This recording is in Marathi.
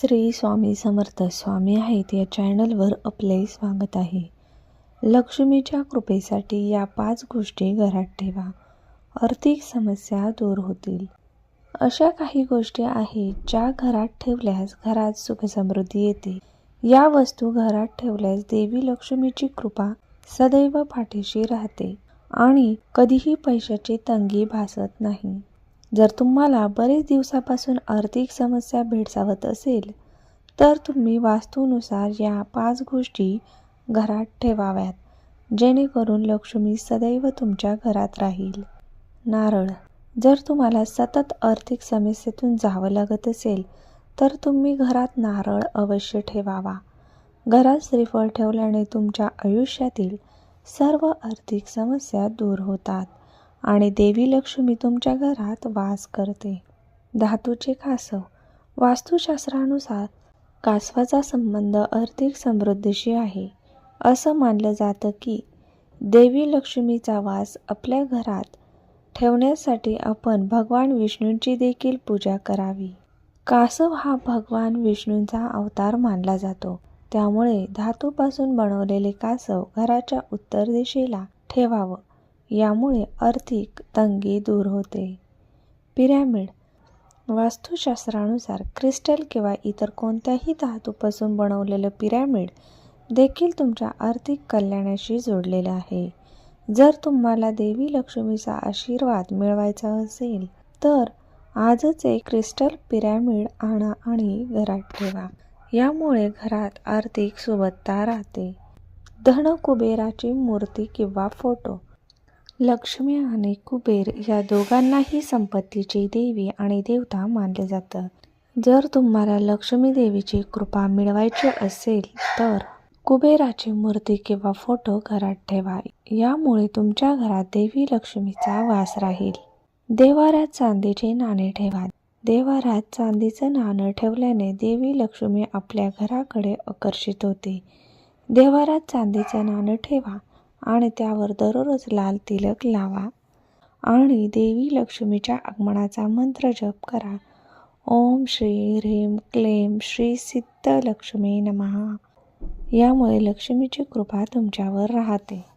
श्री स्वामी समर्थ स्वामी आहेत या चॅनलवर आपले स्वागत आहे. लक्ष्मीच्या कृपेसाठी या पाच गोष्टी घरात ठेवा. आर्थिक समस्या दूर होतील. अशा काही गोष्टी आहेत ज्या घरात ठेवल्यास घरात सुखसमृद्धी येते. या वस्तू घरात ठेवल्यास देवी लक्ष्मीची कृपा सदैव पाठीशी राहते आणि कधीही पैशाची तंगी भासत नाही. जर तुम्हाला बरेच दिवसापासून आर्थिक समस्या भेडसावत असेल तर तुम्ही वास्तूनुसार या पाच गोष्टी घरात ठेवाव्यात जेणेकरून लक्ष्मी सदैव तुमच्या घरात राहील. नारळ. जर तुम्हाला सतत आर्थिक समस्येतून जावं लागत असेल तर तुम्ही घरात नारळ अवश्य ठेवावा. घरात श्रीफळ ठेवल्याने तुमच्या आयुष्यातील सर्व आर्थिक समस्या दूर होतात. आणि देवी लक्ष्मी तुमच्या घरात वास करते. धातूचे कासव. वास्तुशास्त्रानुसार कासवाचा संबंध आर्थिक समृद्धीशी आहे. असं मानलं जातं की देवी लक्ष्मीचा वास आपल्या घरात ठेवण्यासाठी आपण भगवान विष्णूंची देखील पूजा करावी. कासव हा भगवान विष्णूंचा अवतार मानला जातो. त्यामुळे धातूपासून बनवलेले कासव घराच्या उत्तर दिशेला ठेवावं. यामुळे आर्थिक तंगी दूर होते. पिरॅमिड वास्तुशास्त्रानुसार क्रिस्टल किंवा इतर कोणत्याही धातूपासून बनवलेलं पिरॅमिड देखील तुमच्या आर्थिक कल्याणाशी जोडलेलं आहे. जर तुम्हाला देवी लक्ष्मीचा आशीर्वाद मिळवायचा असेल तर आजच एक क्रिस्टल पिरॅमिड आणा आणि घरात ठेवा. यामुळे घरात आर्थिक सुबत्ता राहते. धन कुबेराची मूर्ती किंवा फोटो लक्ष्मी आणि कुबेर या दोघांनाही संपत्तीची देवी आणि देवता मानले जातात. जर तुम्हाला लक्ष्मी देवीची कृपा मिळवायची असेल तर कुबेराची मूर्ती किंवा फोटो घरात ठेवा. यामुळे तुमच्या घरात देवी लक्ष्मीचा वास राहील. देवारात चांदीचे नाणे ठेवा. देवारात चांदीचं नाणं ठेवल्याने देवी लक्ष्मी आपल्या घराकडे आकर्षित होते. देवारात चांदीचं नाणं ठेवा. आणि त्यावर दररोज लाल तिलक लावा. आणि देवी लक्ष्मीच्या आगमनाचा मंत्र जप करा. ओम श्री ह्रीम क्लेम श्री सिद्ध लक्ष्मी नमः. यामुळे लक्ष्मीची कृपा तुमच्यावर राहते.